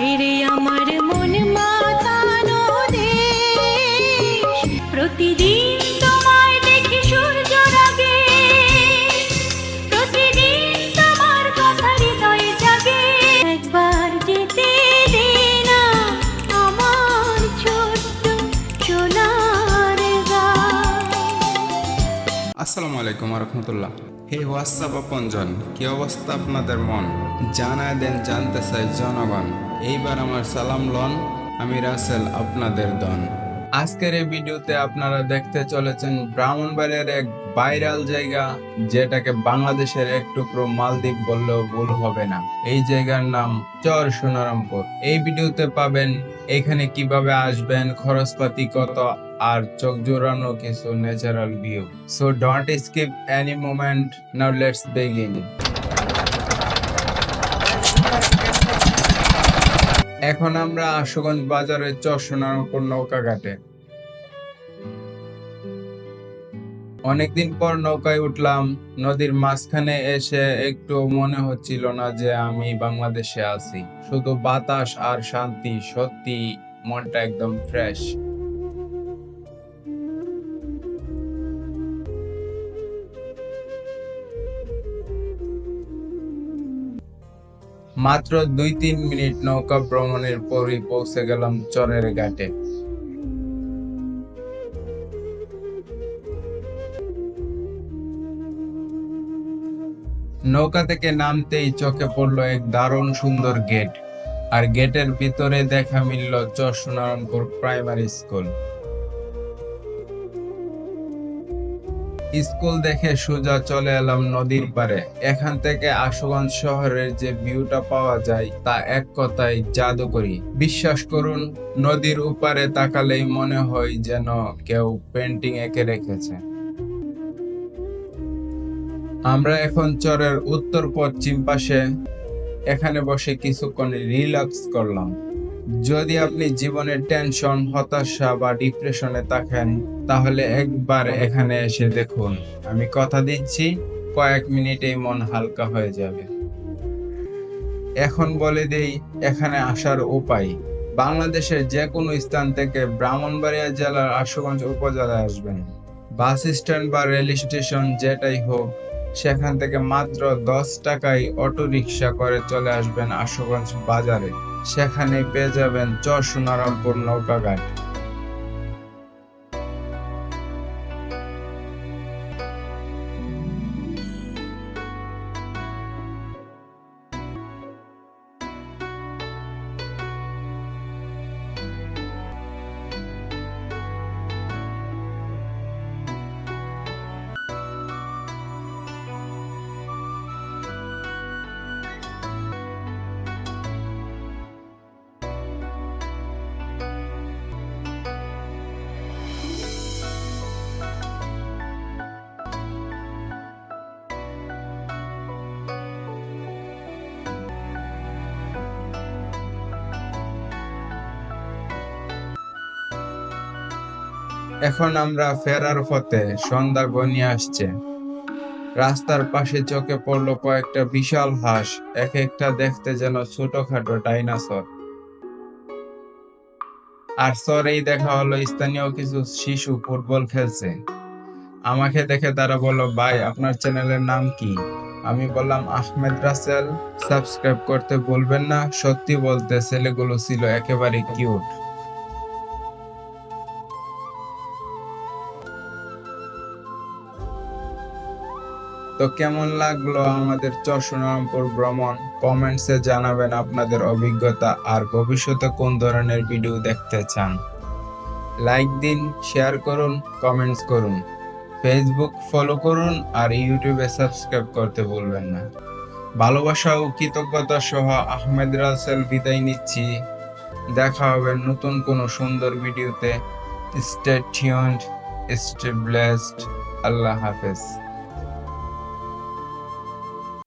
হায় রে আমার মন মাতানো দেশ প্রতিদিন একবার যেতে দে আসসালামু আলাইকুম রহমতুল্লাহ হে হোয়াটসঅ্যাপ আপনজন, কি অবস্থা আপনাদের মন? জানায় দেন, জানতে চাই জনগণ। এইবার আমার সালাম লন, আমি রাসেল, আপনাদের দন আজকের এই ভিডিওতে আপনারা দেখতে চলেছেন ব্রাহ্মণবাড়িয়ার এক ভাইরাল জায়গা, যেটাকে বাংলাদেশের এক টুকরো মালদ্বীপ বললেও ভুল হবে না। এই জায়গার নাম চর সোনারামপুর। এই ভিডিওতে পাবেন এখানে কীভাবে আসবেন, খরচপাতি কত, আর চোখ জোড়ানো কিছু natural view so don't skip any moment now let's begin এখন আমরা আশুগঞ্জ বাজারের নৌকা ঘাটে। অনেকদিন পর নৌকায় উঠলাম, নদীর মাঝখানে এসে একটু মনে হচ্ছিল না যে আমি বাংলাদেশে আছি। শুধু বাতাস আর শান্তি, সত্যি মনটা একদম ফ্রেশ মাত্র দুই তিন মিনিট নৌকা ভ্রমণের পরই পৌঁছে গেলাম চরের ঘাটে। নৌকা থেকে নামতেই চোখে পড়ল এক দারুণ সুন্দর গেট, আর গেটের ভিতরে দেখা মিলল চরসোনারায়ণপুর প্রাইমারি স্কুল। স্কুল দেখে সোজা চলে এলাম নদীর পারে এখান থেকে আশুগঞ্জ শহরের যে ভিউটা পাওয়া যায় তা এক কথায় জাদুকরি। বিশ্বাস করুন, নদীর উপারে তাকালেই মনে হয় যেন কেউ পেন্টিং এঁকে রেখেছে। আমরা এখন চরের উত্তর পশ্চিম পাশে। এখানে বসে কিছুক্ষণ রিল্যাক্স করলাম। যদি আপনি জীবনের টেনশন হতাশা বা ডিপ্রেশনে থাকেন, তাহলে একবার এখানে এসে দেখুন। আমি কথা দিচ্ছি, কয়েক মিনিটেই মন হালকা হয়ে যাবে। এখন বলে দেই, এখানে আসার উপায়। বাংলাদেশের যে কোনো স্থান থেকে ব্রাহ্মণবাড়িয়া জেলার আশুগঞ্জ উপজেলায় আসবেন। বাস স্ট্যান্ড বা রেল স্টেশন যেটাই হোক সেখান থেকে মাত্র দশ টাকায় অটো রিক্সা করে চলে আসবেন আশুগঞ্জ বাজারে। সেখানে পেয়ে যাবেন চর সোনারামপুর নৌকাঘাট। এখন আমরা ফেরার পথে সন্ধ্যা গনিয়ে আসছে। রাস্তার পাশে চোখে পড়ল কয়েকটা বিশাল হাঁস, এক একটা দেখতে যেন ছোটখাটো ডাইনাসর। আর সরেই দেখা হলো স্থানীয় কিছু শিশু ফুটবল খেলছে। আমাকে দেখে তারা বলল, ভাই, আপনার চ্যানেলের নাম কি? আমি বললাম, আহমেদ রাসেল। সাবস্ক্রাইব করতে বলবেন না। সত্যি বলতে ছেলেগুলো ছিল একেবারে কিউট। তো কেমন লাগল আমাদের চরসোনারামপুর ভ্রমণ? কমেন্টসে জানাবেন আপনাদের অভিজ্ঞতা আর ভবিষ্যতে কোন ধরনের ভিডিও দেখতে চান। লাইক দিন শেয়ার করুন কমেন্টস করুন। ফেসবুক ফলো করুন আর ইউটিউবে সাবস্ক্রাইব করতে ভুলবেন না। ভালোবাসা ও কৃতজ্ঞতা সহ আহমেদ রাসেল বিদায় নিচ্ছি। দেখা হবে নতুন কোনো সুন্দর ভিডিওতে। স্টে টিউনড স্টে ব্লেসড আল্লাহ হাফেজ।